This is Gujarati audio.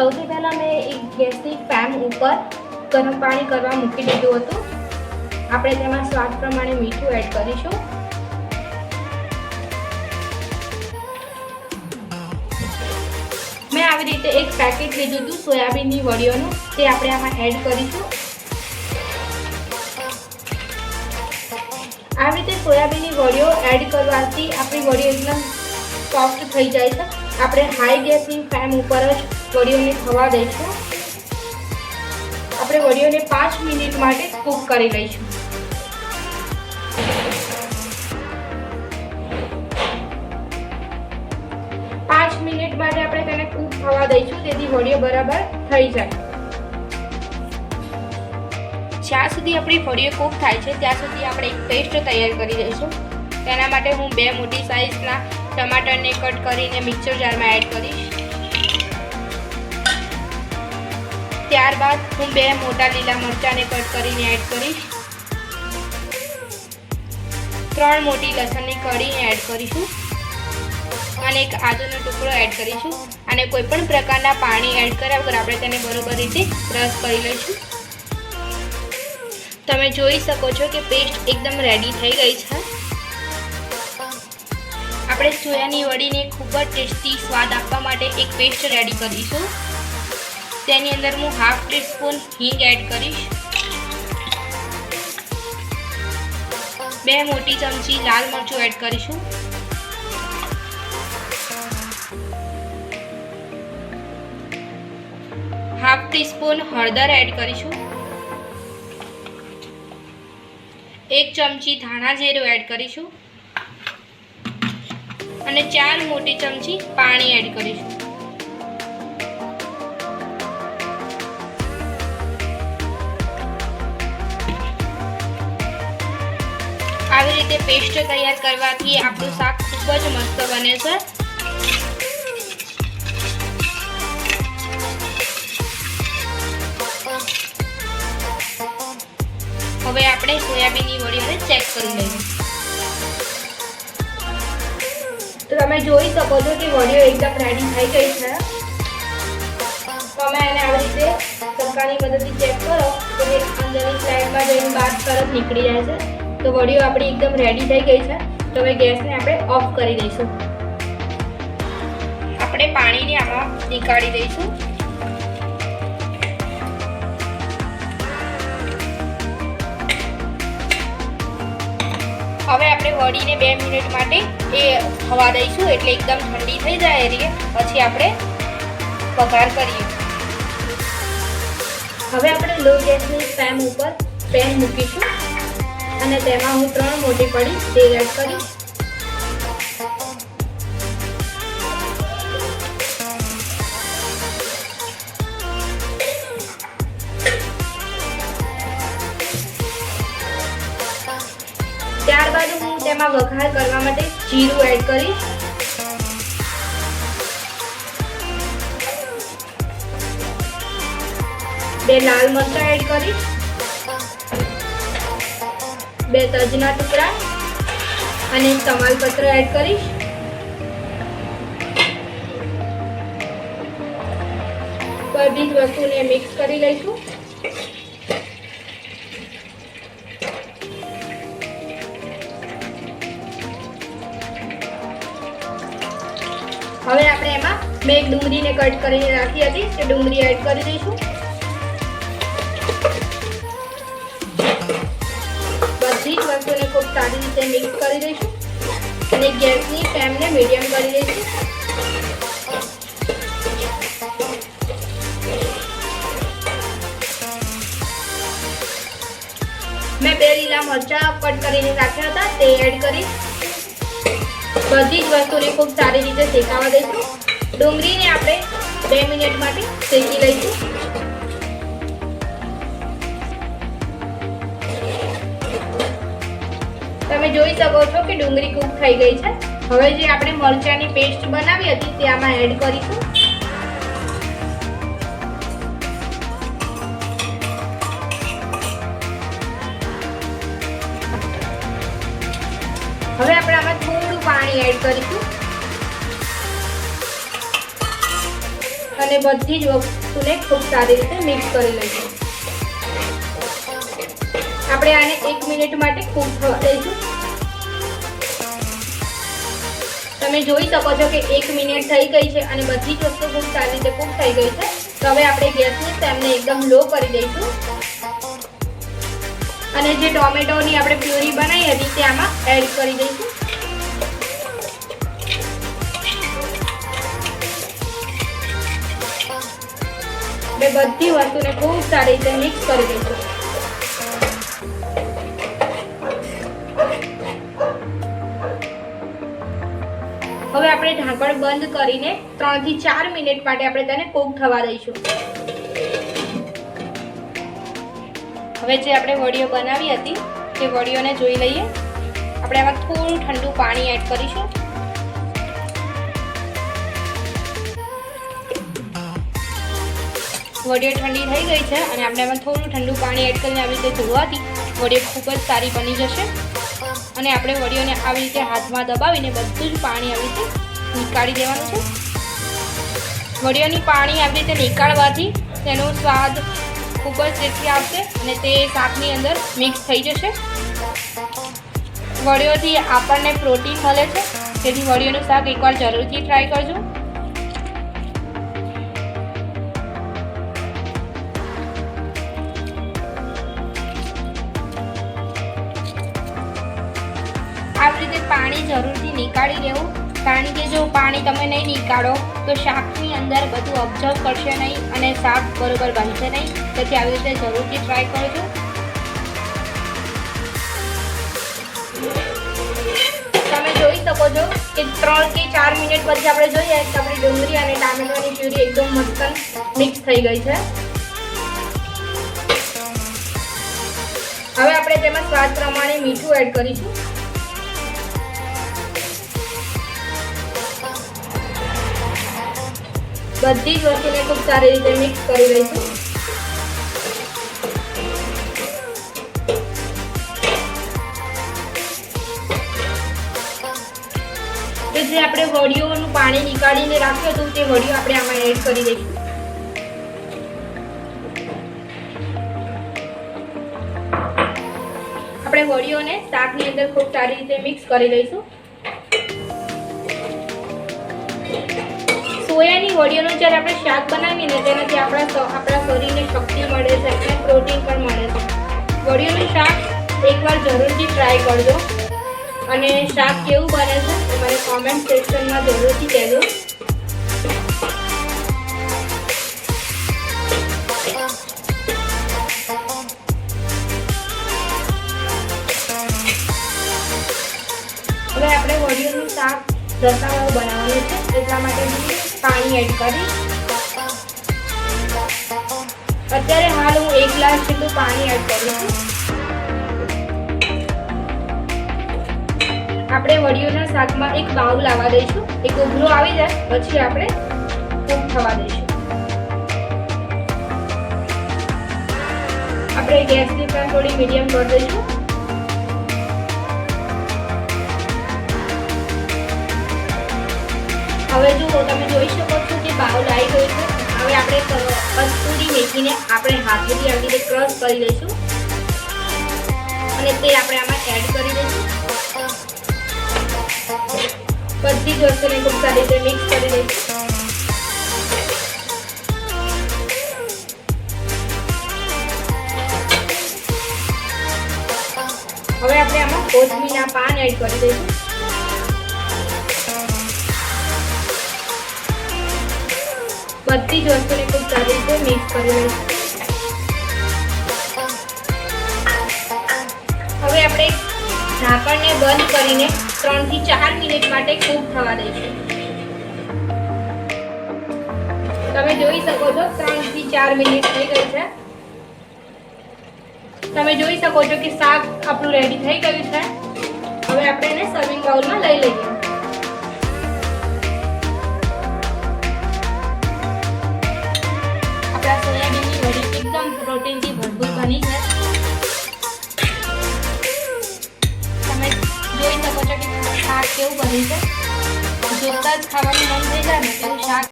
સૌથી પહેલાં મેં એક ગેસની ફેમ ઉપર ગરમ પાણી કરવા મૂકી દીધું હતું. આપણે તેમાં સ્વાદ પ્રમાણે મીઠું એડ કરીશું. મેં આવી રીતે એક પેકેટ લીધું હતું સોયાબીનની વડીઓનું. તે આપણે આમાં એડ કરીશું. આવી રીતે સોયાબીનની વડીઓ એડ કરવાથી આપણી વડીઓ એકદમ સોફ્ટ થઈ જાય છે. આપણે હાઈ ગેસની ફેમ ઉપર જ વડીઓને થવા દઈશું. આપણે વડીઓને પાંચ મિનિટ માટે કૂક કરી લઈશું. પાંચ મિનિટ માટે આપણે તેને કૂક થવા દઈશું તેથી વડીઓ બરાબર થઈ જાય. જ્યાં સુધી આપણી વડીઓ કૂક થાય છે, ત્યાં સુધી આપણે એક પેસ્ટ તૈયાર કરી દઈશું. તેના માટે હું બે મોટી સાઇઝના ટમાટરને કટ કરીને મિક્સર જારમાં એડ કરીશ. ત્યારબાદ હું બે મોટા લીલા મરચાંને કટ કરીને એડ કરીશ. ત્રણ મોટી લસણની કઢી એડ કરીશું. અને એક આદુનો ટુકડો એડ કરીશું. અને કોઈ પણ પ્રકારના પાણી એડ કર્યા વગર આપણે તેને બરોબર રીતે રસ કરી લઈશું. તમે જોઈ શકો છો કે પેસ્ટ એકદમ રેડી થઈ ગઈ છે. આપણે સોયાની વડીને ખૂબ જ ટેસ્ટી સ્વાદ આપવા માટે એક પેસ્ટ રેડી કરીશું. તેની અંદર હું હાફ ટીસ્પૂન હિંગ એડ કરીશ. બે મોટી ચમચી લાલ મરચું એડ કરીશું. હાફ ટીસ્પૂન હળદર એડ કરીશું. એક ચમચી ધાણા જીરું એડ કરીશું. અને ચાર મોટી ચમચી પાણી એડ કરીશું. રીતે પેસ્ટ તૈયાર કરવાથી આપણું શાક ખૂબ જ મસ્ત બને છે. હવે આપણે સોયાબીનની વડીઓને ચેક કરી લઈએ. તો તમે જોઈ શકો છો કે વડીઓ એકદમ રેડી થઈ ગઈ છે. તમે એને આવી રીતે ચક્કાની મદદથી ચેક કરો તો અંદરની સ્લાઇડમાં જઈને બાદ તરત નીકળી જાય છે. તો વડીઓ આપણી એકદમ રેડી થઈ ગઈ છે. તો હવે ગેસને આપણે ઓફ કરી દઈશું. આપણે પાણીને આમાં નીકાળી દઈશું. હવે આપણે વડીને બે મિનિટ માટે એ થવા દઈશું, એટલે એકદમ ઠંડી થઈ જાય એ પછી આપણે વઘાર કરીએ. હવે આપણે લો ગેસની ફેમ ઉપર પેન મૂકીશું. અને તેમાં હું ત્રણ મોટી પડી, તે એડ કરીશ ત્યારબાદ હું તેમાં વઘાર કરવા માટે જીરું એડ કરીશ બે લાલ મરચાં એડ કરીશ બે તજના ટુકડા અને તમાલપત્ર એડ કરીશ. બધી જ વસ્તુને મિક્સ કરી લઈશું. હવે આપણે એમાં મેં એક ડુંગળીને કટ કરીને રાખી હતી, તે ડુંગળી એડ કરી દઈશું. સારી રીતે મિક્સ કરી દઈશું અને ગેસની ફ્લેમને મીડિયમ કરી દઈશું. મેં બે લીલા મરચાં કટ કરીને રાખ્યા હતા, તે એડ કરી. બધી જ વસ્તુને ખૂબ સારી રીતે શેકાવા દઈશું. ડુંગળીને આપણે બે મિનિટ માટે શેકી લઈશું. તમે જોઈ શકો છો કે ડુંગળી કૂક થઈ ગઈ છે. હવે જે આપણે મરચાંની પેસ્ટ બનાવી હતી તે આમાં એડ કરીશું. હવે આપણે આમાં થોડું પાણી એડ કરીશું. અને બધી જ વસ્તુને ખૂબ સારી રીતે મિક્સ કરી લઈશું. આપણે આને એક મિનિટ માટે કૂક થવા તમે જોઈ શકો છો કે એક મિનિટ થઈ ગઈ છે અને બધી જ વસ્તુ ખૂબ સારી રીતે કૂક થઈ ગઈ છે. તો હવે આપણે ગેસની તેમને એકદમ લો કરી દઈશું. અને જે ટોમેટોની આપણે પ્યુરી બનાવી હતી તે આમાં એડ કરી દઈશું. આપણે બધી વસ્તુને ખૂબ સારી રીતે મિક્સ કરી દઈશું. આપણે ઢાંકણ બંધ કરીને ત્રણથી ચાર મિનિટ માટે આપણે તેને કોક થવા દઈશું. હવે જે આપણે વડીઓ બનાવી હતી, તે વડીઓને જોઈ લઈએ. આપણે આમાં થોડું ઠંડુ પાણી એડ કરીશું. વડીઓ ઠંડી થઈ ગઈ છે અને આપણે આમાં થોડું ઠંડુ પાણી એડ કરીને આવી રીતે ધોવાથી વડીઓ ખૂબ જ સારી બની જશે. અને આપણે વડીઓને આવી રીતે હાથમાં દબાવીને બધું જ પાણી આવી રીતે નીકાળી દેવાનું છે. વડીઓની પાણી આવી રીતે નીકાળવાથી તેનો સ્વાદ ખૂબ જ ટેસ્ટી આવશે અને તે શાકની અંદર મિક્સ થઈ જશે. વડીઓથી આપણને પ્રોટીન મળે છે. તેથી વડીઓનું શાક એકવાર જરૂરથી ટ્રાય કરજો. આવી રીતે પાણી જરૂરથી નીકાળી દેવું. કારણ કે જો પાણી તમે નહીં નીકાળો, તો શાકની અંદર બધું ઓબ્ઝર્વ કરશે નહીં અને શાક બરોબર બનશે નહીં. તેથી આવી રીતે જરૂરથી ટ્રાય કરજો. તમે જોઈ શકો છો કે ત્રણ કે ચાર મિનિટ પછી આપણે જોઈએ કે આપણી ડુંગળી અને ટામેટાની પ્યુરી એકદમ મસ્ત મિક્સ થઈ ગઈ છે. હવે આપણે તેમાં સ્વાદ પ્રમાણે મીઠું એડ કરીશું. બધી જ વસ્તુને ખૂબ સારી રીતે મિક્સ કરી લઈશું તો જે આપણે વડીઓનું પાણી નીકાળીને રાખ્યું હતું, તે વડીઓ આપણે આમાં એડ કરી દઈશું. આપણે વડીઓને શાકની અંદર ખૂબ સારી રીતે મિક્સ કરી લઈશું. સોયાની વડીઓનું જ્યારે આપણે શાક બનાવીએ ને તેનાથી આપણા આપણા શરીરને શક્તિ મળે છે અને પ્રોટીન પણ મળે છે. વડીઓનું શાક એકવાર જરૂરથી ટ્રાય કરજો. અને શાક કેવું બને છે એ મને કોમેન્ટ સેક્શનમાં જરૂરથી કહેજો. હવે આપણે વડીઓનું શાક રસાવાળું બનાવવાનું છે એટલા માટે પાણી એડ કરી. અત્યારે હાલ હું એક ગ્લાસ જેટલું પાણી એડ કરું છું. આપણે વડીઓના શાકમાં એક બાઉલ લાવવા દઈશું. એક ઉભરો આવી જાય, પછી આપણે કૂક થવા દઈશું. આપણે ગેસની ફ્લેમ થોડી મીડિયમ કરી દઈશું. હવે જો તમે જોઈ શકો છો કે બાઉલ આવી ગયું છે. હવે આપણે કસ્તુરી મેથીને આપણે હાથેથી આવી રીતે ક્રશ કરી લઈશું. અને તે આપણે આમાં એડ કરી દઈશું. બધી જ વસ્તુને ખૂબ સારી રીતે મિક્સ કરી દઈશું. હવે આપણે આમાં કોથમીના પાન એડ કરી દઈશું. બધી જ વસ્તુને ખૂબ સારી રીતે મિક્સ કરી લઈશું હવે આપણે ઢાંકણને બંધ કરીને ત્રણથી ચાર મિનિટ માટે કૂક થવા દઈશું. તમે જોઈ શકો છો ત્રણથી ચાર મિનિટ થઈ ગઈ છે. તમે જોઈ શકો છો કે શાક આપણું રેડી થઈ ગયું છે. હવે આપણે એને સર્વિંગ બાઉલમાં લઈ લઈએ. કેવું બન્યું છે? જોતા જ ખાવાનું મન થઈ જાય ને તેવું શાક